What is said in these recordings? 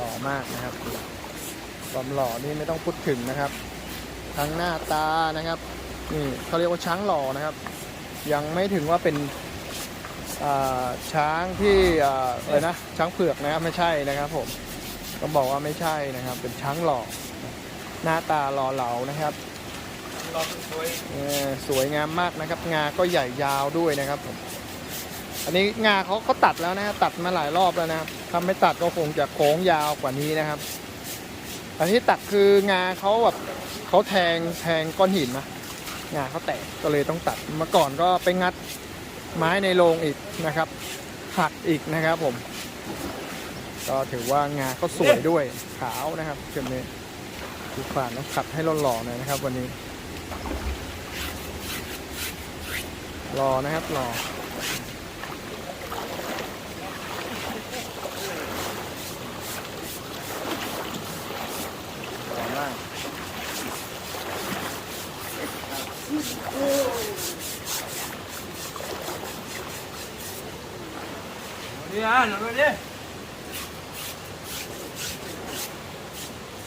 หล่อมากนะครับความหล่อนี่ไม่ต้องพูดถึงนะครับ ทั้งหน้าตานะครับนี่เขาเรียกว่าช้างหล่อนะครับ ยังไม่ถึงว่าเป็นอ่าช้างที่อ่าอะไรนะช้างเผือกนะครับไม่ใช่นะครับผมต้องบอกว่าไม่ใช่นะครับ เป็นช้างหล่อหน้าตาหล่อเหลานะครับรอสวยเออสวยงามมากนะครับ งาก็ใหญ่ยาวด้วยนะครับผม อันนี้งาเขาเขาตัดแล้วนะครับตัดมาหลายรอบแล้วนะครับถ้าไม่ตัดก็คงจะโค้งยาวกว่านี้นะครับ อันนี้ตัดคืองาเขาแบบเขาแทงแทงก้อนหินนะงาเขาแตกก็เลยต้องตัดเมื่อก่อนก็ไปงัดไม้ในโรงอีกนะครับหักอีกนะครับผม ก็ถือว่างาเขาสวยด้วยขาวนะครับเช่นนี้ทุกฝ่านต้องขัดให้หล่อๆหน่อยนะครับ วันนี้รอนะครับรอรอมาก นี่อะหนูดิ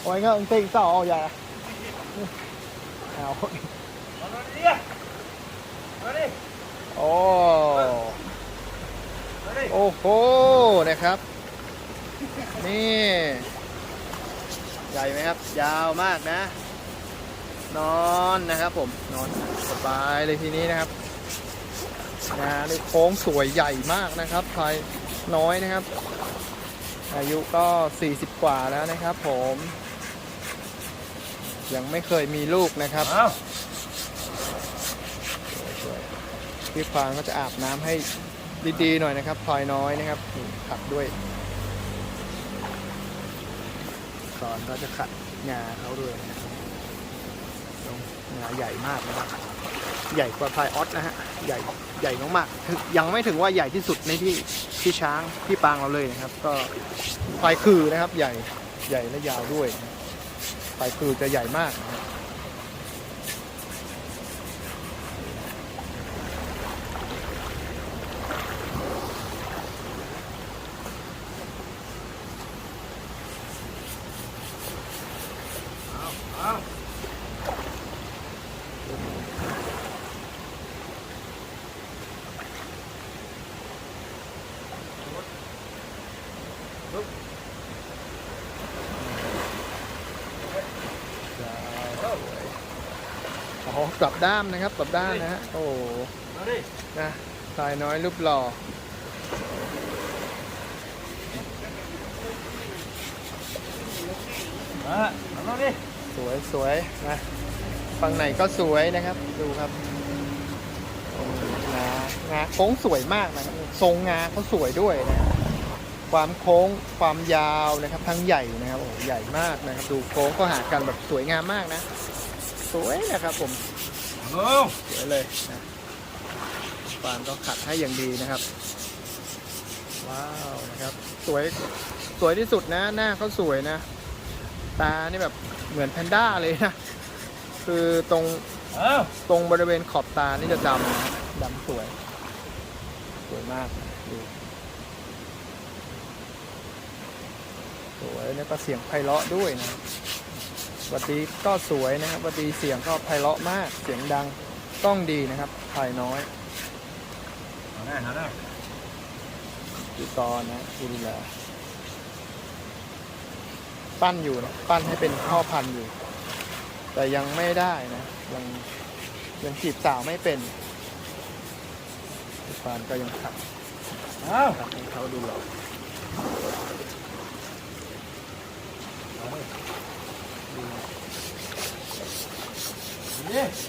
โอ้ยเงี้ยตีเสาเอาใหญ่อะเอามาดิมาดิโอ้มาดิโอ้โหนะครับ นี่ ใหญ่ไหมครับ ยาวมากนะ นอนนะครับผมนอนสบายเลยทีนี้นะครับนะนี่โค้งสวยใหญ่มากนะครับพลายน้อยนะครับ อายุก็ 40 กว่าแล้วนะครับผม ยังไม่เคยมีลูกนะครับเอาพี่ฟางก็จะอาบน้ำให้ดีๆหน่อยนะครับพลอยน้อยนะครับนี่ขัดด้วยก่อนก็จะขัดงาเขาด้วยนะครับตาใหญ่มากนะครับใหญ่กว่าพลายออสนะฮะใหญ่ใหญ่มากๆยังไม่ถึงว่าใหญ่ที่สุดในที่ที่ช้างที่ปางเราเลยนะครับ ก็พลายคือนะครับใหญ่ใหญ่และยาวด้วยนะพายคือจะใหญ่มากนะ อ๋อกลับด้ามนะครับกลับด้ามนะฮะโอ้โหมาดินะสายน้อยรูปหล่อมาเอาดิสวยสวยนะฝั่งไหนก็สวยนะครับ ดูครับโอ้งางาโค้งสวยมากนะครับทรงงาเขาสวยด้วยนะ ความโค้งความยาวนะครับ ทั้งใหญ่นะครับโอ้โหใหญ่มากนะครับ ดูโค้งก็หากันแบบสวยงามมากนะ สวยนะครับผมเอาสวยเลยนะฟานก็ขัดให้อย่างดีนะครับ ว้าวนะครับ สวยสวยที่สุดนะ หน้าเขาสวยนะ ตานี่แบบเหมือนแพนด้าเลยนะ คือตรงเอาตรงบริเวณขอบตานี่จะดำนะดำสวย สวยมากนะดูสวย แล้วก็เสียงไพเราะด้วยนะวัดดีก็สวยนะครับวัดดีเสียงก็ไพเราะมากเสียงดังต้องดีนะครับภายน้อยเอาหน้าหาหน้าพี่กรณ์นะดูแลปั้นอยู่นะปั้นให้เป็นพ่อพันธุ์อยู่ แต่ยังไม่ได้นะยังยังจีบสาวไม่เป็นพี่ฟานก็ยังขัดเอาขัดให้เขาดูห ล่อดิ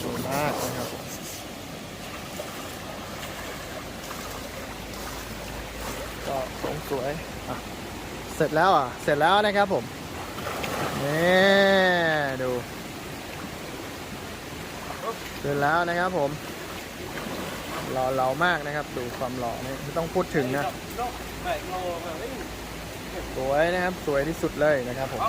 สวยมากนะครับก็สงสวยอะเสร็จแล้วอะ เสร็จแล้วนะครับผมนี่ดูเสร็จแล้วนะครับผมหล่อเหลามากนะครับ ดูความหล่อนี่ไม่ต้องพูดถึงนะแบกโลมาดิสวยนะครับ สวยที่สุดเลยนะครับผม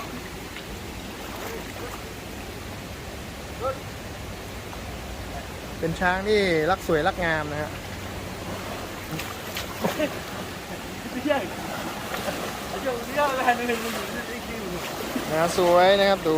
เป็นช้างที่รักสวยรักงามนะฮะไม่ใช่เดี๋ยวเดี๋ยวอะไรนี่มันอยู่ที่กินงาสวยนะครับดู